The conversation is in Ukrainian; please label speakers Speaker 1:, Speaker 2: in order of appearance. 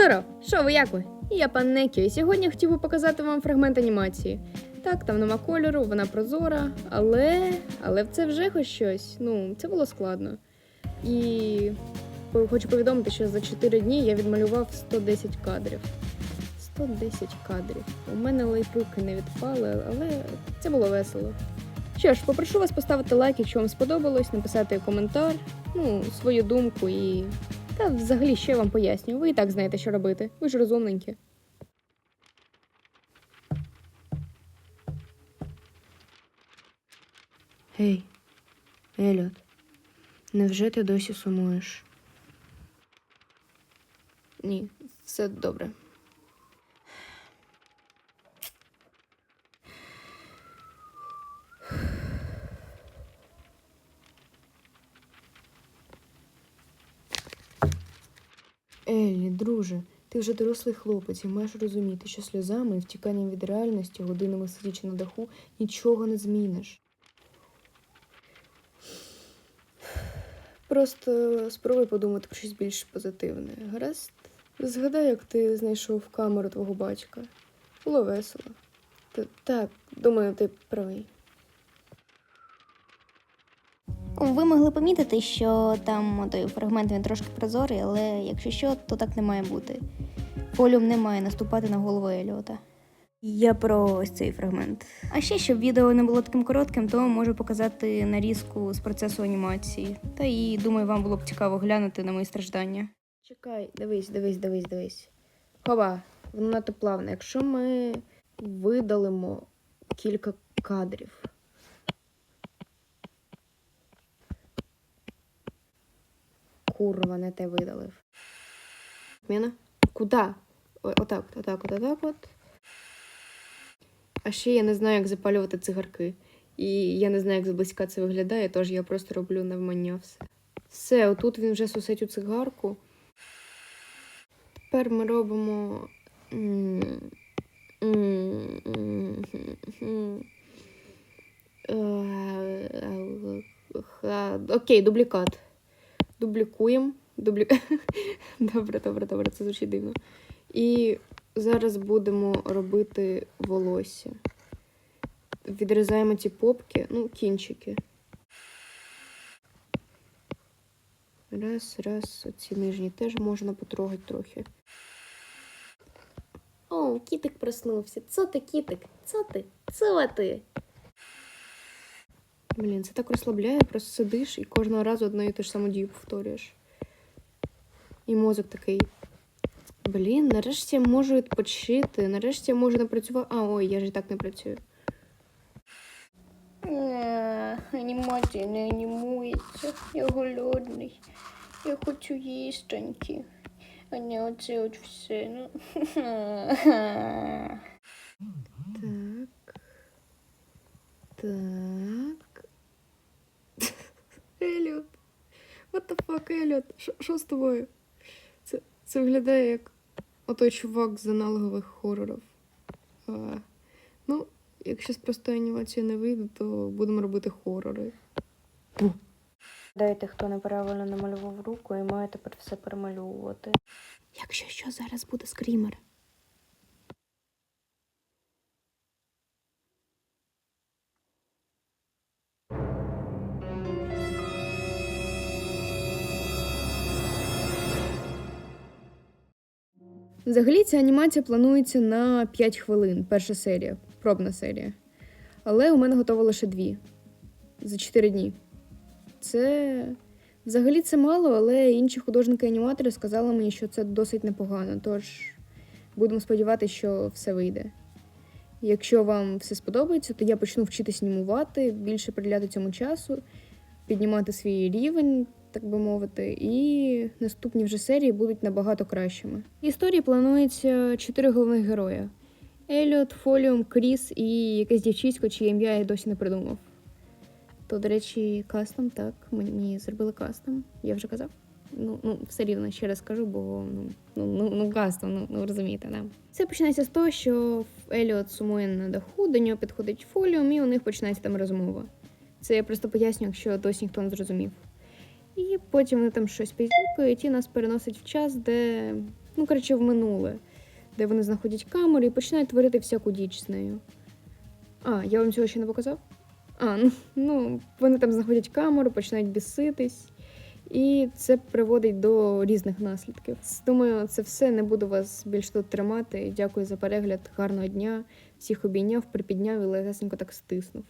Speaker 1: Здоров! Що ви як ви? Я пан Некі, і сьогодні я хотів би показати вам фрагмент анімації. Так, там нема кольору, вона прозора, але. Але це вже хоч щось. Ну, це було складно. І хочу повідомити, що за 4 дні я відмалював 110 кадрів. 110 кадрів. У мене ледь руки не відпали, але це було весело. Що ж, попрошу вас поставити лайк, якщо вам сподобалось, написати коментар, ну, свою думку і. Та взагалі що я вам поясню. Ви і так знаєте, що робити. Ви ж розумненькі.
Speaker 2: Гей, Еліот, невже ти досі сумуєш?
Speaker 1: Ні, все добре.
Speaker 2: Еллі, друже, ти вже дорослий хлопець і маєш розуміти, що сльозами і втіканням від реальності, годинами сидячи на даху, нічого не зміниш. Просто спробуй подумати про щось більш позитивне. Гаразд? Згадай, як ти знайшов камеру твого батька. Було весело. Т- так, думаю, ти правий.
Speaker 3: Ви могли помітити, що там той фрагмент він трошки прозорий, але якщо що, то так не має бути. Фоліум не має наступати на голову Еліота. Я про ось цей фрагмент. А ще, щоб відео не було таким коротким, то можу показати нарізку з процесу анімації. Та і думаю, вам було б цікаво глянути на мої страждання.
Speaker 2: Чекай, дивись, дивись, дивись, дивись. Хоба, воно надто плавне. Якщо ми видалимо кілька кадрів. Курва, не те видалив. Міна? Куда? Отак, отак, от, отак от. А ще я не знаю, як запалювати цигарки. І я не знаю, як зблизька це виглядає, тож я просто роблю навмання все. Все, отут він вже сусить у цигарку. Тепер ми робимо. е, Окей, дублікат. Дублікуємо. Дублі... Добре, добре, добре, це звучить дивно. І зараз будемо робити волосся. Відрізаємо ці попки, ну, кінчики. Раз, раз, оці нижні теж можна потрогати трохи.
Speaker 1: О, кітик проснувся. Це ти, кітик? Це ти? Це ти?
Speaker 2: Блін, це так розслабляє, просто сидиш і кожного разу одну і ту ж саму дію повторюєш. І мозок такий. Блін, нарешті я можу відпочити, нарешті я можу не працювати. А, ой, я ж і так не працюю.
Speaker 3: Анімація не анімується. Я голодний. Я хочу їстоньки. А не оце от все. Ну.
Speaker 2: Так. Так. Еліот. What the fuck, Еліот? Що- з тобою? Це, це виглядає як отой чувак з аналогових хорорів. А, ну, якщо з простої анімації не вийде, то будемо робити хорори. Дайте, хто неправильно намалював руку і має тепер все перемальовувати. Якщо що, зараз буде скрімер.
Speaker 1: Взагалі ця анімація планується на 5 хвилин, перша серія, пробна серія. Але у мене готово лише дві за 4 дні. Це взагалі це мало, але інші художники-аніматори сказали мені, що це досить непогано. Тож будемо сподіватися, що все вийде. Якщо вам все сподобається, то я почну вчитись анімувати, більше приділяти цьому часу, піднімати свій рівень, так би мовити, і наступні вже серії будуть набагато кращими. Історії планується чотири головних героя: Еліот, Фоліум, Кріс і якесь дівчисько, чиє ім'я я досі не придумав. То, до речі, кастом, так, мені зробили кастом, я вже казав. Ну, ну, все рівно ще раз кажу, бо ну, ну, ну, ну кастом, ну, ну розумієте, да. Це починається з того, що Еліот сумує на даху, до нього підходить фоліум, і у них починається там розмова. Це я просто поясню, якщо досі ніхто не зрозумів. І потім вони там щось підзюкають і нас переносить в час, де ну коротше, в минуле, де вони знаходять камеру і починають творити всяку діч з нею. А, я вам цього ще не показав? А, ну, ну вони там знаходять камеру, починають біситись, і це приводить до різних наслідків. Думаю, це все не буду вас більш тут тримати. Дякую за перегляд. Гарного дня. Всіх обійняв, припідняв і легесенько так стиснув.